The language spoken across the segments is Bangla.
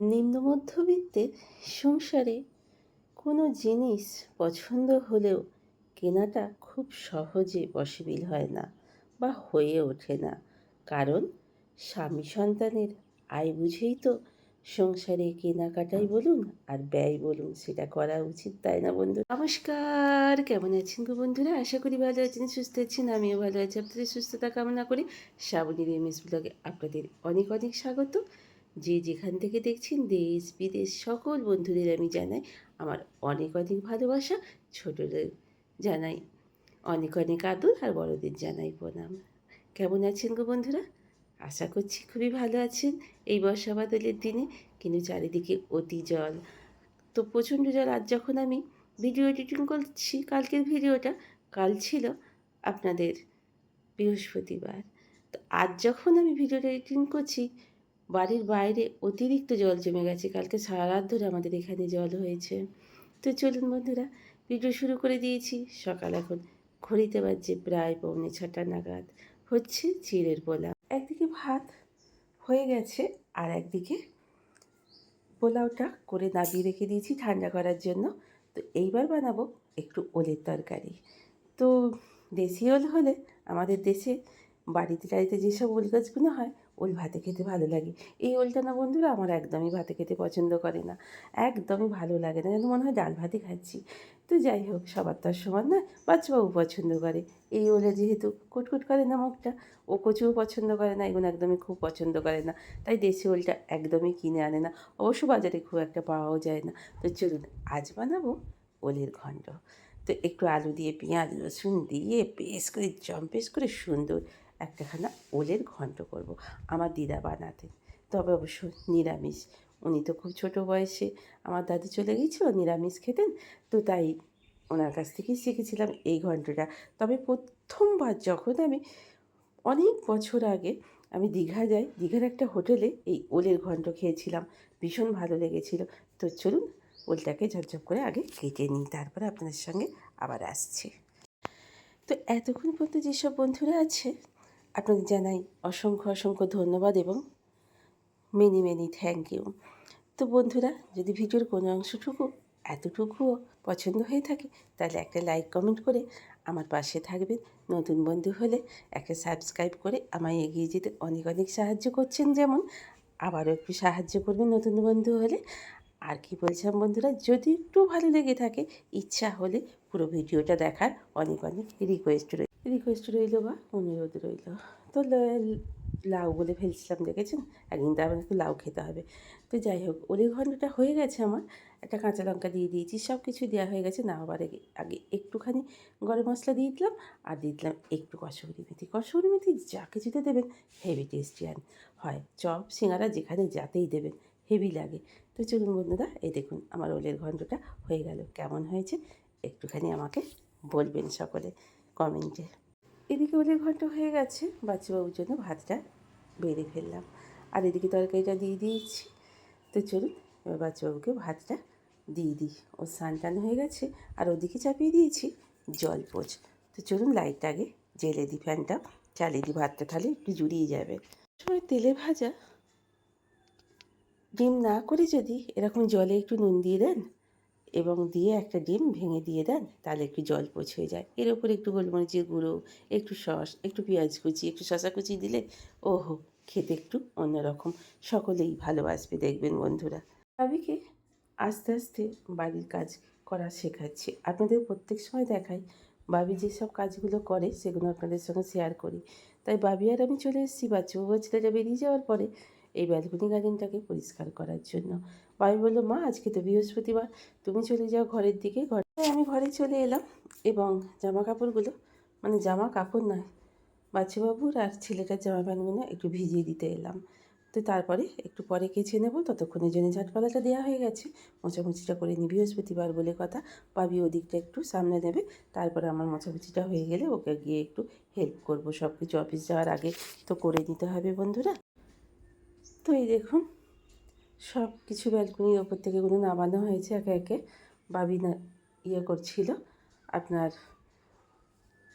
নিম্ন মধ্যবিত্তের সংসারে কোনো জিনিস পছন্দ হলেও কেনাটা খুব সহজে পসিবল হয় না বা হয়ে ওঠে না। কারণ স্বামী সন্তানের আয় বুঝেই তো সংসারে কেনাকাটাই বলুন আর ব্যয় বলুন, সেটা করা উচিত, তাই না বন্ধু? নমস্কার, কেমন আছেন গো বন্ধুরা? আশা করি ভালো আছেন, সুস্থ আছেন, আমিও ভালো আছি। আপনাদের সুস্থতা কামনা করি শ্রাবণীর এমএস ব্লগে আপনাদের অনেক অনেক স্বাগত। যে যেখান থেকে দেখছেন দেশ, বিদেশ, সকল বন্ধুদের আমি জানাই আমার অনেক অনেক ভালোবাসা, ছোটদের জানাই অনেক অনেক আদর আর বড়দের জানাই প্রণাম। কেমন আছেন গো বন্ধুরা? আশা করছি খুবই ভালো আছেন। এই বর্ষা বাদলের দিনে কিন্তু চারিদিকে অতি জল। তো প্রচণ্ড জল। আজ যখন আমি ভিডিও এডিটিং করছি, কালকের ভিডিওটা, কাল ছিল আপনাদের বৃহস্পতিবার। তো আজ যখন আমি ভিডিওটা এডিটিং করছি বাড়ির বাইরে অতিরিক্ত জল জমে গেছে। কালকে সারা রাত ধরে আমাদের এখানে জল হয়েছে। তো চলুন বন্ধুরা ভিডিও শুরু করে দিয়েছি। সকাল এখন ঘড়িতে বাজছে প্রায় পৌনে ছটা নাগাদ। হচ্ছে চিড়ের পোলাও। একদিকে ভাত হয়ে গেছে আর একদিকে পোলাওটা করে নামিয়ে রেখে দিয়েছি ঠান্ডা করার জন্য। তো এইবার বানাবো একটু ওলের তরকারি। তো দেশি ওল হলে আমাদের দেশে বাড়িতে টাড়িতে যেসব ওল গাছগুলো হয় ওল ভাতে খেতে ভালো লাগে। এই ওলটা না বন্ধুরা, আমার একদমই ভাতে খেতে পছন্দ করে না। একদমই ভালো লাগে না, যেন মনে হয় ডাল ভাতে খাচ্ছি। তো যাই হোক, সবার তো আর সমান নয়, বাচ্চাবাবু পছন্দ করে। এই ওলে যেহেতু কুটকুট করে না মুখটা, ও কচুও পছন্দ করে না, এগুলো একদমই খুব পছন্দ করে না। তাই দেশি ওলটা একদমই কিনে আনে না। অবশ্য বাজারে খুব একটা পাওয়াও যায় না। তো চলুন, আজ বানাবো ওলের ঘণ্ট। তো একটু আলু দিয়ে, পেঁয়াজ, রসুন দিয়ে বেশ করে জম্পেশ করে সুন্দর একটাখানা ওলের ঘন্ট করব আমার দিদা বানাতেন তবে অবশ্য নিরামিষ। উনি তো খুব ছোটো বয়সে আমার দাদু চলে গিয়েছিল, নিরামিষ খেতেন। তো তাই ওনার কাছ থেকেই শিখেছিলাম এই ঘন্টটা। তবে প্রথমবার যখন আমি অনেক বছর আগে আমি দীঘা যাই, দীঘার একটা হোটেলে এই ওলের ঘন্ট খেয়েছিলাম। ভীষণ ভালো লেগেছিল। তো চলুন ওলটাকে ঝপঝপ করে আগে কেটে নিই, তারপরে আপনাদের সঙ্গে আবার আসছি। তো এতক্ষণ পর্যন্ত যেসব বন্ধুরা আছে আপনাদের জানাই অসংখ্য অসংখ্য ধন্যবাদ এবং মেনি মেনি থ্যাংক ইউ তো বন্ধুরা, যদি ভিডিওর কোনো অংশটুকু এতটুকুও পছন্দ হয়ে থাকে, তাহলে একটা লাইক কমেন্ট করে আমার পাশে থাকবেন। নতুন বন্ধু হলে একটা সাবস্ক্রাইব করে আমায় এগিয়ে যেতে অনেক অনেক সাহায্য করছেন যেমন, আবারও একটু সাহায্য করবেন নতুন বন্ধু হলে। আর কি বলছিলাম বন্ধুরা, যদি একটু ভালো লেগে থাকে, ইচ্ছা হলে পুরো ভিডিওটা দেখার অনেক অনেক রিকোয়েস্ট রইল রিকোয়েস্ট রইল বা অনুরোধ রইল? তো লাউ বলে ফেলছিলাম, দেখেছেন? একদিন তো আমার একটু লাউ খেতে হবে। তো যাই হোক ওলি ঘন্টটা হয়ে গেছে আমার। একটা কাঁচা লঙ্কা দিয়ে দিয়েছি সব কিছু দেওয়া হয়ে গেছে। না আবার আগে একটুখানি গরম মশলা দিয়ে দিলাম আর দিয়ে দিলাম একটু কসুরি মেথি। কসুরি মেথি যা কিছুতে দেবেন হেভি টেস্টি আন হয়, চপ, সিঙ্গারা, যেখানে যাতেই দেবেন হেভি লাগে। তো চলুন বন্ধুরা, এই দেখুন আমার ওলের ঘন্টটা হয়ে গেল। কেমন হয়েছে? একটুখানি আমাকে বলবেন সকলে। কমেন্টে। এদিকে ওলের ঘন্ট হয়ে গেছে, বাচ্চাবাবুর জন্য ভাতটা বেড়ে ফেললাম। আর এদিকে তরকারিটা দিয়ে দিয়েছি। তো চলুন, এবার বাচ্চাবাবুকে ভাতটা দিয়ে দিই। ও স্নান টান হয়ে গেছে, আর ওদিকে চাপিয়ে দিয়েছি জল পোচ। তো চলুন, লাইটটা আগে জেলে দিই, ফ্যানটা চালিয়ে দিই, ভাতটা তাহলে একটু জুড়িয়ে যাবে। সময় তেলে ভাজা। ডিম না করে যদি এরকম জলে একটু নুন দিয়ে দেন এবং দিয়ে একটা ডিম ভেঙে দিয়ে দেন, তাহলে একটু জল পোছ হয়ে যায়। এর ওপর একটু গোলমরিচের গুঁড়ো, একটু সস, একটু পেঁয়াজ কুচি, একটু শশা কুচি দিলে ওহো, খেতে একটু অন্যরকম। সকলেই ভালোবাসবে, দেখবেন বন্ধুরা। ভাবিকে আস্তে আস্তে বাড়ির কাজ করা শেখাচ্ছি। আপনাদের প্রত্যেক সময় দেখাই বাবি যেসব কাজগুলো করে সেগুলো আপনাদের সঙ্গে শেয়ার করি। তাই বাবি আর আমি চলে এসেছি বাচ্চাবাবু ছেলেটা বেরিয়ে যাওয়ার পরে এই ব্যালকনি গার্ডেনটাকে পরিষ্কার করার জন্য। বাবি বলল, মা, আজকে তো বৃহস্পতিবার। তুমি চলে যাও ঘরের দিকে। ঘরে আমি ঘরে চলে এলাম এবং জামা কাপড়গুলো মানে জামা কাপড় নয় বাচ্চাবাবুর আর ছেলেটার জামা প্যান্টগুলো একটু ভিজিয়ে দিতে এলাম। তো তারপরে একটু পরে কেচে নেব। ততক্ষণের জন্য ঝাটপালাটা দেওয়া হয়ে গেছে। মোছামুছিটা করে নিই বৃহস্পতিবার বলে কথা। পাবি ওদিকটা একটু সামনে নেবে। তারপরে আমার মোছামুছিটা হয়ে গেলে ওকে গিয়ে একটু হেল্প করব। সব কিছু অফিস যাওয়ার আগে তো করে নিতে হবে বন্ধুরা। তো এই দেখুন, সব কিছু ব্যালকনির ওপর থেকে এগুলো নামানো হয়েছে একে একে। বাবি না ইয়ে করছিল, আপনার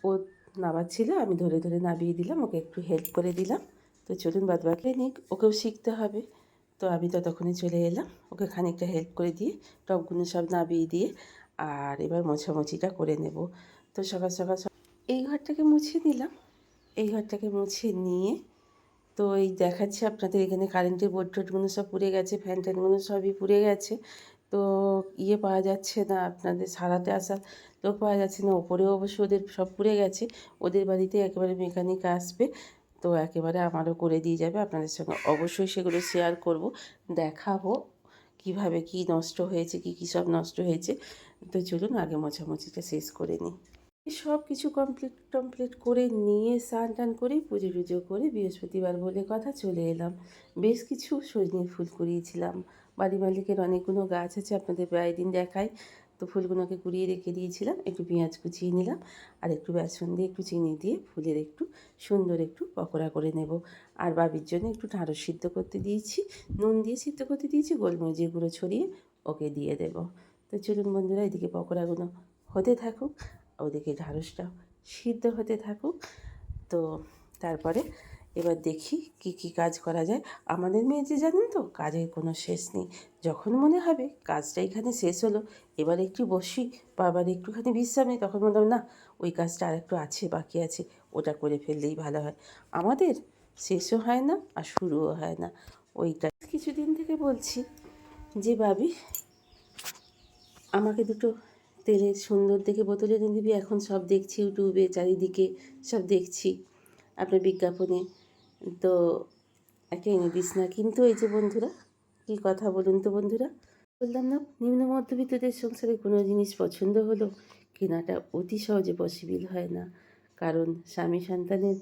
ও নামাচ্ছিল, আমি ধরে ধরে নামিয়ে দিলাম, ওকে একটু হেল্প করে দিলাম। তো চলুন বাদ বাকি নিক ওকেও শিখতে হবে। তো আমি ততক্ষণে চলে এলাম, ওকে খানিকটা হেল্প করে দিয়ে, টবগুলো সব নাবিয়ে দিয়ে, আর এবার মোছামুছিটা করে নেব। তো সকাল সকাল সক- এই ঘরটাকে মুছিয়ে দিলাম এই ঘরটাকে মুছে নিয়ে তো এই দেখাচ্ছি আপনাদের এখানে কারেন্টের বোর্ড টোর্ডগুলো সব পুড়ে গেছে ফ্যান ট্যানগুলো সবই পুড়ে গেছে। তো ইয়ে পাওয়া যাচ্ছে না আপনাদের সারাতে আসা লোক পাওয়া যাচ্ছে না, ওপরেও অবশ্য ওদের সব পুড়ে গেছে, ওদের বাড়িতে একেবারে মেকানিক আসবে, তো একেবারে আমারও করে দিয়ে যাবে, আপনাদের সঙ্গে অবশ্যই সেগুলো শেয়ার করব, দেখাবো কীভাবে কি নষ্ট হয়েছে, কি কী সব নষ্ট হয়েছে। তো চলুন আগে মোছামুছিটা শেষ করে নিই। সব কিছু কমপ্লিট টমপ্লিট করে নিয়ে স্নান টান করে পুজো টুজো করে বৃহস্পতিবার বলে কথা চলে এলাম। বেশ কিছু সজনের ফুল কুড়িয়েছিলাম বাড়ি মালিকের অনেকগুলো গাছ আছে, আপনাদের প্রায় দিন দেখাই। তো ফুলগুলোকে কুড়িয়ে রেখে দিয়েছিলাম, একটু পেঁয়াজ কুচিয়ে নিলাম আর একটু বেসন দিয়ে একটু চিনি দিয়ে ফুলের একটু সুন্দর একটু পকোড়া করে নেব। আর বাবির জন্য একটু ঢাঁড়স সিদ্ধ করতে দিয়েছি, নুন দিয়ে সিদ্ধ করতে দিয়েছি, গোলমরিচের গুঁড়ো ছড়িয়ে ওকে দিয়ে দেব। তো চলুন বন্ধুরা, এদিকে পকোড়াগুলো হতে থাকুক। ওদিকে ঢ্যাঁড়সটা সিদ্ধ হতে থাকুক। তো তারপরে এবার দেখি কি কি কাজ করা যায়। আমাদের মেয়ে যে জানেন তো, কাজের কোনো শেষ নেই। যখন মনে হবে কাজটা এখানে শেষ হলো, এবার একটু বসি, বা আবার একটুখানি বিশ্রাম নিই তখন হবে না, ওই কাজটা আর একটু আছে, বাকি আছে, ওটা করে ফেললেই ভালো হয়। আমাদের শেষও হয় না, আর শুরুও হয় না। ওইটা কিছুদিন থেকে বলছি যে, ভাবি, আমাকে দুটো তেলের সুন্দর দেখে বোতল এনে দিবি এখন সব দেখছি ইউটিউবে, চারিদিকে সব দেখছি আপনার বিজ্ঞাপনে। তো একটা এনে দিস না। কিন্তু এই যে বন্ধুরা, কী কথা বলুন তো বন্ধুরা? বললাম না, নিম্ন মধ্যবিত্তদের সংসারে কোনো জিনিস পছন্দ হলো কেনাটা অতি সহজে পসিবল হয় না। কারণ স্বামী সন্তানের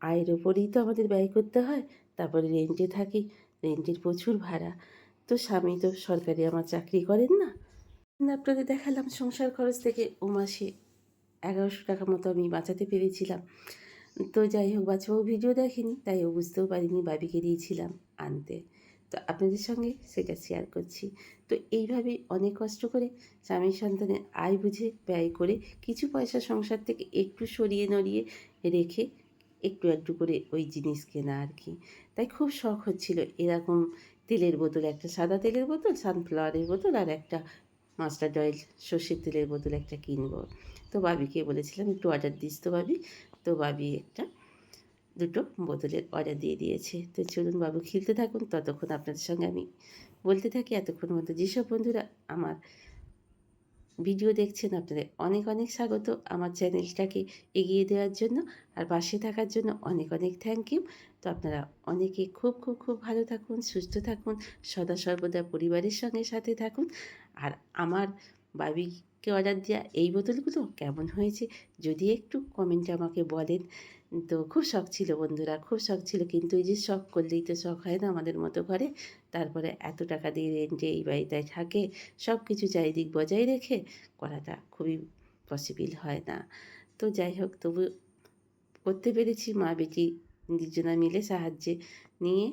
আয়ের ওপরেই তো আমাদের ব্যয় করতে হয়, তারপরে রেন্টে থাকি রেন্টের প্রচুর ভাড়া। তো স্বামী তো সরকারি আমার চাকরি করেন না। না, আপনাদের দেখালাম সংসার খরচ থেকে ও মাসে এগারোশো টাকা মতো আমি বাঁচাতে পেরেছিলাম। তো যাই হোক বাচ্চাও ভিডিও দেখেনি তাই ও বুঝতেও পারিনি বাবিকে দিয়েছিলাম আনতে। তো আপনাদের সঙ্গে সেটা শেয়ার করছি। তো এইভাবেই অনেক কষ্ট করে স্বামী সন্তানের আয় বুঝে ব্যয় করে কিছু পয়সা সংসার থেকে একটু সরিয়ে নড়িয়ে রেখে একটু একটু করে ওই জিনিস কেনা আর কি। তাই খুব শখ হচ্ছিল এরকম তেলের বোতল একটা সাদা তেলের বোতল সানফ্লাওয়ারের বোতল আর একটা মাস্টার্ড অয়েল সর্ষের তেলের বোতল একটা কিনবো। তো বাবিকে বলেছিলাম, একটু অর্ডার দিস তো বাবি। তো বাবি একটা, দুটো বোতলের অর্ডার দিয়ে দিয়েছে। তো চলুন বাবু, খেলতে থাকুন। ততক্ষণ আপনাদের সঙ্গে আমি বলতে থাকি, এতক্ষণ মতো। যেসব বন্ধুরা আমার ভিডিও দেখছেন আপনাদের অনেক অনেক স্বাগত আমার চ্যানেলটাকে এগিয়ে দেওয়ার জন্য আর পাশে থাকার জন্য অনেক অনেক থ্যাংক ইউ তো আপনারা অনেকে খুব খুব খুব ভালো থাকুন, সুস্থ থাকুন, সদা সর্বদা পরিবারের সঙ্গে সাথে থাকুন। আর আমার বাবিকে অর্ডার দেওয়া এই বোতলগুলো কেমন হয়েছে যদি একটু কমেন্টে আমাকে বলেন। তো খুব শখ ছিল বন্ধুরা, খুব শখ ছিল। কিন্তু এই যে শখ করলেই তো শখ হয় না আমাদের মতো ঘরে। তারপরে এত টাকা দিয়ে রেন্টে এই বাড়িতে থাকে সব কিছু চারিদিক বজায় রেখে করাটা খুবই পসিবল হয় না। তো যাই হোক, তবু করতে পেরেছি, মা বেটি দুজনা মিলে সাহায্যে নিয়ে।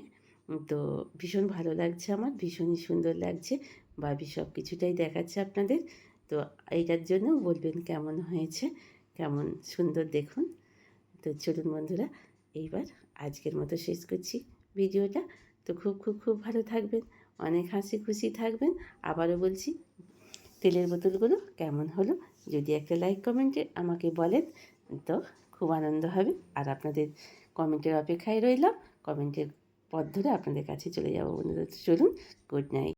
তো ভীষণ ভালো লাগছে আমার, ভীষণই সুন্দর লাগছে। বাবি সব কিছুটাই দেখাচ্ছে আপনাদের। তো এইটার জন্য বলবেন কেমন হয়েছে, কেমন সুন্দর দেখুন। তো চলুন বন্ধুরা, এইবার আজকের মতো শেষ করছি ভিডিওটা। তো খুব খুব খুব ভালো থাকবেন, অনেক হাসি খুশি থাকবেন। আবারও বলছি, তেলের বোতলগুলো কেমন হলো যদি একটা লাইক কমেন্টে আমাকে বলেন, তো খুব আনন্দ হবে। আর আপনাদের কমেন্টের অপেক্ষায় রইলাম, কমেন্টের পথ ধরে আপনাদের কাছে চলে যাব বন্ধুরা। চলুন গুড নাইট